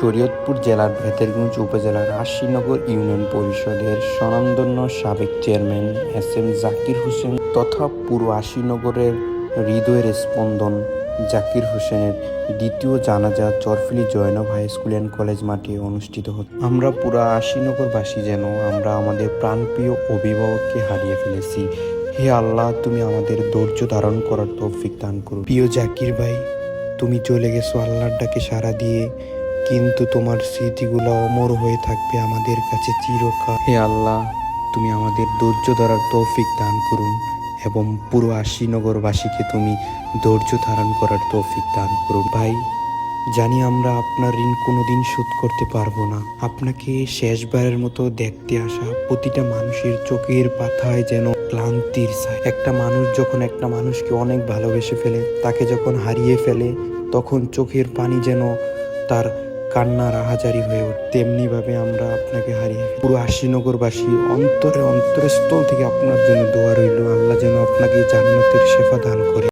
শরীয়তপুর জেলার ভেতেরগঞ্জ উপজেলার আশিনগর ইউনিয়ন পরিষদের স্বনামধন্য সাবেক chairman S M Zakir Hossain তথা পুরো আশিনগরের হৃদয়ের স্পন্দন জাকির হোসেনের দ্বিতীয় জানাজা Charfili Zainab high school and college মাঠে অনুষ্ঠিত হতো। আমরা পুরো আশিনগরবাসী যেন আমরা আমাদের প্রাণপ্রিয় অভিভাবককে হারিয়ে ফেলেছি। হে আল্লাহ, তুমি আমাদের ধৈর্য ধারণ করার তৌফিক দান করো। প্রিয় জাকির ভাই, তুমি চলে গেছো আল্লাহর ডাকে সাড়া দিয়ে। কিন্তু তোমার স্মৃতিগুলো অমর হয়ে থাকবে আমাদের কাছে চিরকাল। হে আল্লাহ তুমি আমাদের ধৈর্য ধরার তৌফিক দান করুন এবং পুরো আশিনগরবাসীকে তুমি ধৈর্য ধারণ করার তৌফিক দান করুন। ভাই জানি আমরা আপনার ঋণ কোনোদিন শোধ করতে পারব না। আপনাকে শেষবারের মতো দেখতে আসা প্রতিটা মানুষের চোখের পাথায় যেন ক্লান্তির ছায়া। একটা মানুষ যখন একটা মানুষকে অনেক ভালোবেসে ফেলে তাকে যখন হারিয়ে ফেলে তখন চোখের পানি যেন তার কান্নার আহাজারি হয়ে ওঠে। তেমনি ভাবে আমরা আপনাকে হারিয়ে পুরো হাসিনগরবাসী অন্তরে অন্তরস্থল থেকে আপনার জন্য দোয়া রইল। আল্লাহ যেন আপনাকে জান্নাতের সেবা দান করে।